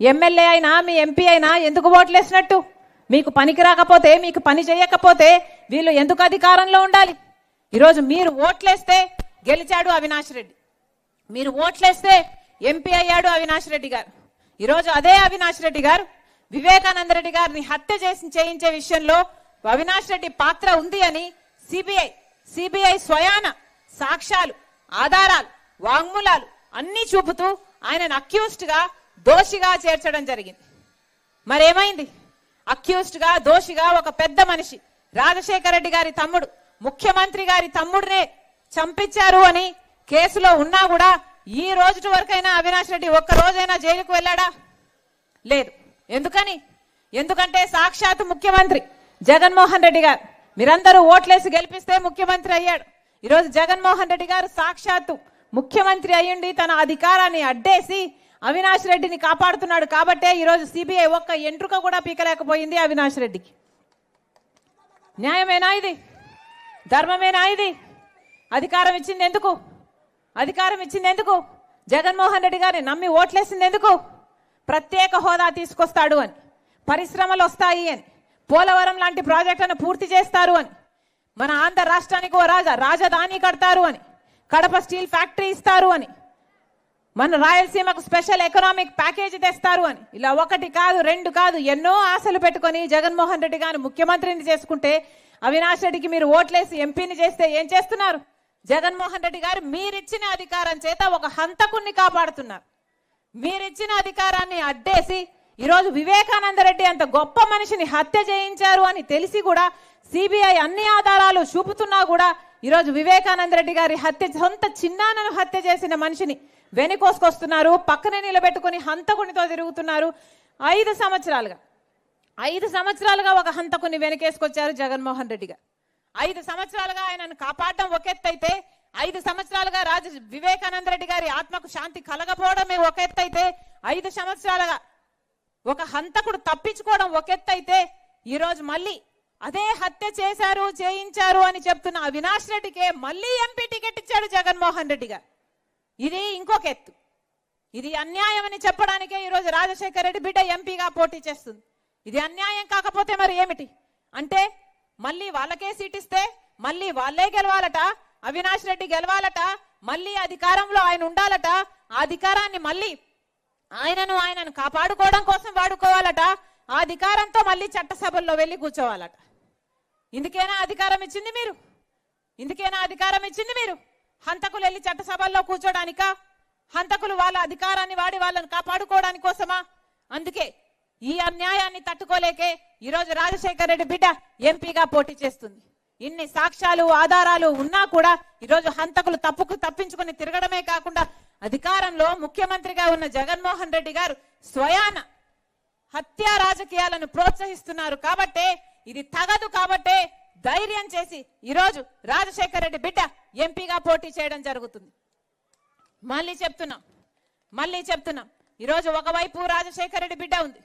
MLA అయినా మీ MP అయినా ఎందుకు ఓట్లేసినట్టు? మీకు పనికి రాకపోతే మీకు పని చేయకపోతే వీళ్ళు ఎందుకు అధికారంలో ఉండాలి? ఈరోజు మీరు ఓట్లేస్తే గెలిచాడు అవినాష్ రెడ్డి. మీరు ఓట్లేస్తే ఎంపీ అయ్యాడు అవినాష్ రెడ్డి గారు. ఈరోజు అదే అవినాష్ రెడ్డి గారు వివేకానంద రెడ్డి గారిని హత్య చేసి చేయించే విషయంలో అవినాష్ రెడ్డి పాత్ర ఉంది అని సిబిఐ సిబిఐ స్వయాన సాక్ష్యాలు ఆధారాలు వాంగ్మూలాలు అన్ని చూపుతూ ఆయనను అక్యూస్డ్గా దోషిగా చేర్చడం జరిగింది. మరేమైంది? అక్యూస్డ్గా దోషిగా ఒక పెద్ద మనిషి రాజశేఖర రెడ్డి గారి తమ్ముడు ముఖ్యమంత్రి గారి తమ్ముడినే చంపించారు అని కేసులో ఉన్నా కూడా ఈ రోజు వరకైనా అవినాష్ రెడ్డి ఒక్క రోజైనా జైలుకు వెళ్ళాడా? లేదు. ఎందుకని? ఎందుకంటే సాక్షాత్ ముఖ్యమంత్రి జగన్మోహన్ రెడ్డి గారు మీరందరూ ఓట్లేసి గెలిపిస్తే ముఖ్యమంత్రి అయ్యాడు. ఈరోజు జగన్మోహన్ రెడ్డి గారు సాక్షాత్తు ముఖ్యమంత్రి అయ్యుండి తన అధికారాన్ని అడ్డేసి అవినాష్ రెడ్డిని కాపాడుతున్నాడు కాబట్టే ఈరోజు సిబిఐ ఒక్క ఎంట్రుక కూడా పీకలేకపోయింది అవినాష్ రెడ్డికి. న్యాయమేనా ఇది? ధర్మమేనా ఇది? అధికారం ఇచ్చింది ఎందుకు? అధికారం ఇచ్చింది ఎందుకు? జగన్మోహన్ రెడ్డి గారిని నమ్మి ఓట్లేసింది ఎందుకు? ప్రత్యేక హోదా తీసుకొస్తాడు అని పరిశ్రమలు వస్తాయి అని పోలవరం లాంటి ప్రాజెక్టులను పూర్తి చేస్తారు అని మన ఆంధ్ర రాష్ట్రానికి ఓ రాజా రాజధాని కడతారు అని కడప స్టీల్ ఫ్యాక్టరీ ఇస్తారు అని మన రాయలసీమకు స్పెషల్ ఎకనామిక్ ప్యాకేజ్ తెస్తారు అని. ఇలా ఒకటి కాదు రెండు కాదు ఎన్నో ఆశలు పెట్టుకొని జగన్మోహన్ రెడ్డి గారు ముఖ్యమంత్రిని చేసుకుంటే అవినాష్ రెడ్డికి మీరు ఓట్లేసి ఎంపీని చేస్తే ఏం చేస్తున్నారు? జగన్మోహన్ రెడ్డి గారు మీరిచ్చిన అధికారం చేత ఒక హంతకుణ్ణి కాపాడుతున్నారు. మీరిచ్చిన అధికారాన్ని అడ్డేసి ఈరోజు వివేకానంద రెడ్డి అంత గొప్ప మనిషిని హత్య చేయించారు అని తెలిసి కూడా సిబిఐ అన్ని ఆధారాలు చూపుతున్నా కూడా ఈరోజు వివేకానంద రెడ్డి గారి హత్య సొంత చిన్నానను హత్య చేసిన మనిషిని వెనుకోసుకొస్తున్నారు పక్కనే నిలబెట్టుకుని హంతకునితో తిరుగుతున్నారు. ఐదు సంవత్సరాలుగా ఐదు సంవత్సరాలుగా ఒక హంతకుని వెనకేసుకొచ్చారు జగన్మోహన్ రెడ్డి గారు. ఐదు సంవత్సరాలుగా ఆయనను కాపాడడం ఒక ఎత్తైతే ఐదు సంవత్సరాలుగా రాజ వివేకానంద రెడ్డి గారి ఆత్మకు శాంతి కలగపోవడమే ఒక ఎత్తైతే ఐదు సంవత్సరాలుగా ఒక హంతకుడు తప్పించుకోవడం ఒక ఎత్తైతే ఈరోజు మళ్ళీ అదే హత్య చేశారు చేయించారు అని చెప్తున్న అవినాష్ రెడ్డికే మళ్ళీ ఎంపీ టికెట్ ఇచ్చాడు జగన్మోహన్ రెడ్డి గారు. ఇది ఇంకొక ఎత్తు. ఇది అన్యాయం అని చెప్పడానికే ఈరోజు రాజశేఖర రెడ్డి బిడ్డ ఎంపీగా పోటీ చేస్తుంది. ఇది అన్యాయం కాకపోతే మరి ఏమిటి? అంటే మళ్ళీ వాళ్ళకే సీట్ ఇస్తే మళ్ళీ వాళ్ళే గెలవాలట అవినాష్ రెడ్డి గెలవాలట మళ్ళీ అధికారంలో ఆయన ఉండాలట ఆ అధికారాన్ని మళ్ళీ ఆయనను ఆయనను కాపాడుకోవడం కోసం వాడుకోవాలట ఆ అధికారంతో మళ్ళీ చట్టసభల్లో వెళ్ళి కూర్చోవాలట. ఇందుకేనా అధికారం ఇచ్చింది మీరు? ఇందుకేనా అధికారం ఇచ్చింది మీరు? హంతకులు వెళ్ళి చట్టసభల్లో కూర్చోడానికా? హంతకులు వాళ్ళ అధికారాన్ని వాడి వాళ్ళని కాపాడుకోవడానికి కోసమా? అందుకే ఈ అన్యాయాన్ని తట్టుకోలేకే ఈరోజు రాజశేఖర రెడ్డి బిడ్డ ఎంపీగా పోటీ చేస్తుంది. ఇన్ని సాక్ష్యాలు ఆధారాలు ఉన్నా కూడా ఈరోజు హంతకులు తప్పుకు తప్పించుకుని తిరగడమే కాకుండా అధికారంలో ముఖ్యమంత్రిగా ఉన్న జగన్మోహన్ రెడ్డి గారు స్వయాన హత్యా రాజకీయాలను ప్రోత్సహిస్తున్నారు కాబట్టే ఇది తగదు కాబట్టే ధైర్యం చేసి ఈరోజు రాజశేఖర రెడ్డి బిడ్డ ఎంపీగా పోటీ చేయడం జరుగుతుంది. మళ్ళీ చెప్తున్నాం మళ్ళీ చెప్తున్నాం. ఈరోజు ఒకవైపు రాజశేఖర రెడ్డి బిడ్డ ఉంది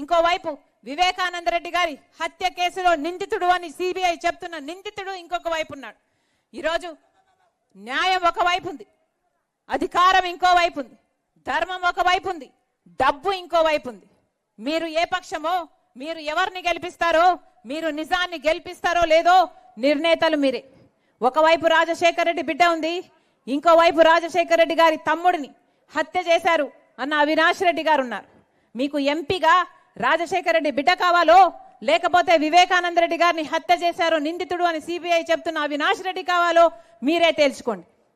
ఇంకోవైపు వివేకానంద రెడ్డి గారి హత్య కేసులో నిందితుడు అని సిబిఐ చెప్తున్న నిందితుడు ఇంకొక వైపు ఉన్నాడు. ఈరోజు న్యాయం ఒకవైపు ఉంది అధికారం ఇంకోవైపు ఉంది ధర్మం ఒక వైపు ఉంది డబ్బు ఇంకోవైపు ఉంది. మీరు ఏ పక్షమో మీరు ఎవరిని గెలిపిస్తారో మీరు నిజాన్ని గెలిపిస్తారో లేదో నిర్ణేతలు మీరే. ఒకవైపు రాజశేఖర రెడ్డి బిడ్డ ఉంది ఇంకోవైపు రాజశేఖర రెడ్డి గారి తమ్ముడిని హత్య చేశారు అన్న అవినాష్ రెడ్డి గారు ఉన్నారు. మీకు ఎంపీగా రాజశేఖర రెడ్డి బిడ్డ కావాలో లేకపోతే వివేకానంద రెడ్డి గారిని హత్య చేశారు నిందితుడు అని సిబిఐ చెప్తున్న అవినాష్ రెడ్డి కావాలో మీరే తేల్చుకోండి.